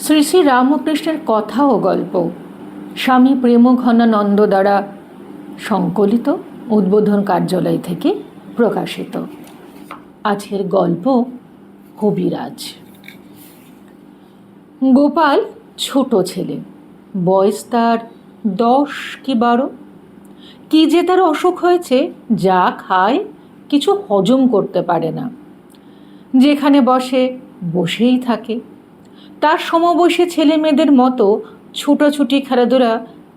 শ্রী শ্রী রামকৃষ্ণের কথা ও গল্প। স্বামী প্রেমঘনানন্দ দ্বারা সংকলিত, উদ্বোধন কার্যালয় থেকে প্রকাশিত। আজকের গল্প কবিরাজ। গোপাল ছোট ছেলে। বয়স তার দশ কি বারো। কি যে তার অসুখ হয়েছে, যা খায় কিছু হজম করতে পারে না। যেখানে বসে, বসেই থাকে। তার সমবয়সী ছেলে মেয়েদের মতো ছুটোছুটি খেলাধুলা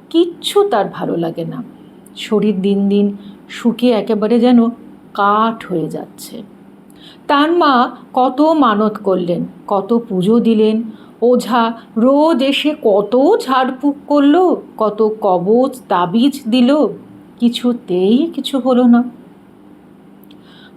কিচ্ছু তার ভালো লাগে না। শরীর দিন দিন শুকিয়ে একেবারে যেন কাঠ হয়ে যাচ্ছে। তার মা কত মানত করলেন, কত পুজো দিলেন, ওঝা রোজ এসে কত ঝাড়ফুঁক করল, কত কবচ, তাবিজ দিল, কিছুতেই কিছু হলো না।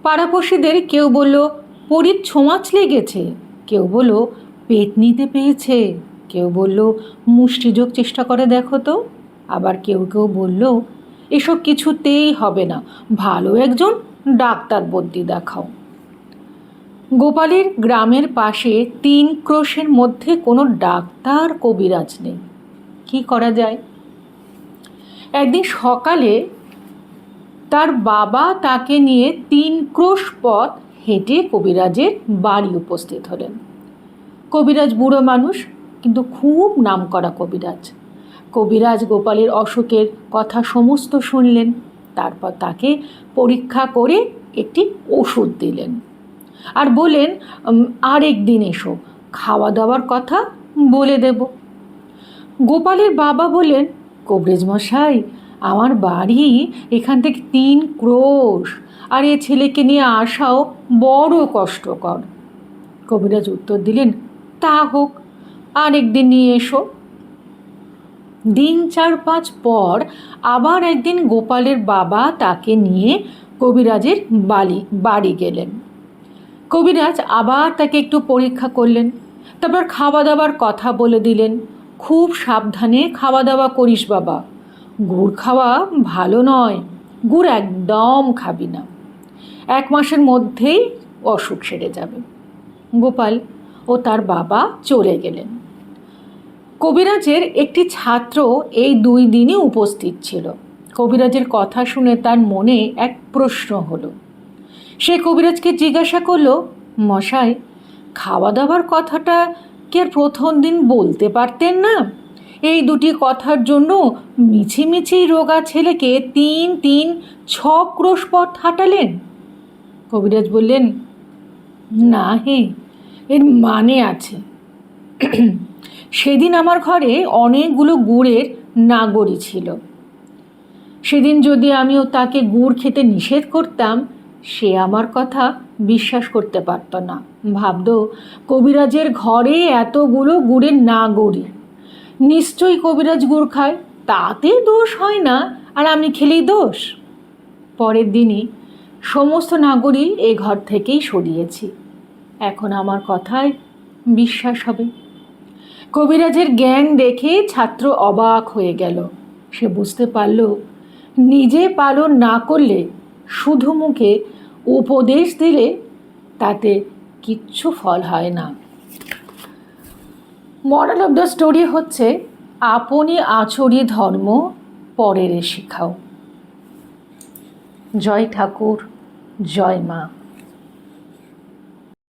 পাড়াপড়শিদের কেউ বলল, পরীর ছোঁয়াচ লেগেছে। কেউ বলল পেট নিতে পেয়েছে। কেউ বলল মুষ্টিযোগ চেষ্টা করে দেখো তো। আবার কেউ কেউ বলল, এসব কিছুতেই হবে না। ভালো একজন ডাক্তার বদ্যি দেখাও। গোপালের গ্রামের পাশে তিন ক্রোশের মধ্যে কোনো ডাক্তার কবিরাজ নেই। কি করা যায়? একদিন সকালে তার বাবা তাকে নিয়ে তিন ক্রোশ পথ হেঁটে কবিরাজের বাড়ি উপস্থিত হলেন। কবিরাজ বুড়ো মানুষ, কিন্তু খুব নামকরা কবিরাজ। কবিরাজ গোপালের অসুখের কথা সমস্ত শুনলেন, তারপর তাকে পরীক্ষা করে একটি ওষুধ দিলেন। আর বলেন আরেক দিন এসো খাওয়া দাওয়ার কথা বলে দেব। গোপালের বাবা বলেন কবরেজ মশাই, আমার বাড়ি এখান থেকে তিন ক্রোশ, আর এ ছেলেকে নিয়ে আসাও বড় কষ্টকর। কবিরাজ উত্তর দিলেন তা হোক আর একদিন নিয়ে এসো। দিন চার পাঁচ পর আবার একদিন গোপালের বাবা তাকে নিয়ে কবিরাজের বাড়ি বাড়ি গেলেন। কবিরাজ আবার তাকে একটু পরীক্ষা করলেন, তারপর খাওয়া দাওয়ার কথা বলে দিলেন, খুব সাবধানে খাওয়া দাওয়া করিস বাবা, গুড় খাওয়া ভালো নয়, গুড় একদম খাবি না, এক মাসের মধ্যেই অসুখ সেরে যাবে। গোপাল ও তার বাবা চলে গেলেন। কবিরাজের একটি ছাত্র এই দুই দিনই উপস্থিত ছিল। কবিরাজের কথা শুনে তার মনে এক প্রশ্ন হলো। সে কবিরাজকে জিজ্ঞাসা করল, মশাই খাওয়া দাওয়ার কথাটা কি প্রথম দিন বলতে পারতেন না? এই দুটি কথার জন্য মিছিমিছি রোগা ছেলেকে তিন তিন ছ ক্রোশ পথ হাঁটালেন? কবিরাজ বললেন, না হে এর মানে আছে। সেদিন আমার ঘরে অনেকগুলো গুড়ের নাগরি ছিল। সেদিন যদি আমিও তাকে গুড় খেতে নিষেধ করতাম, সে আমার কথা বিশ্বাস করতে পারত না। ভাবত, কবিরাজের ঘরে এতগুলো গুড়ের নাগরি। নিশ্চয়ই কবিরাজ গুড় খায়, তাতে দোষ হয় না, আর আমি খেলেই দোষ। পরের দিনই সমস্ত নাগরিক এ ঘর থেকেই সরিয়েছি। এখন আমার কথায় বিশ্বাস হবে। কবিরাজের জ্ঞান দেখে ছাত্র অবাক হয়ে গেল। সে বুঝতে পারল, নিজে পালন না করলে শুধু মুখে উপদেশ দিলে তাতে কিচ্ছু ফল হয় না। মরাল অফ দ্য স্টোরি হচ্ছে, আপনি আচরি ধর্ম পরের শিখাও। জয় ঠাকুর, জয় মা।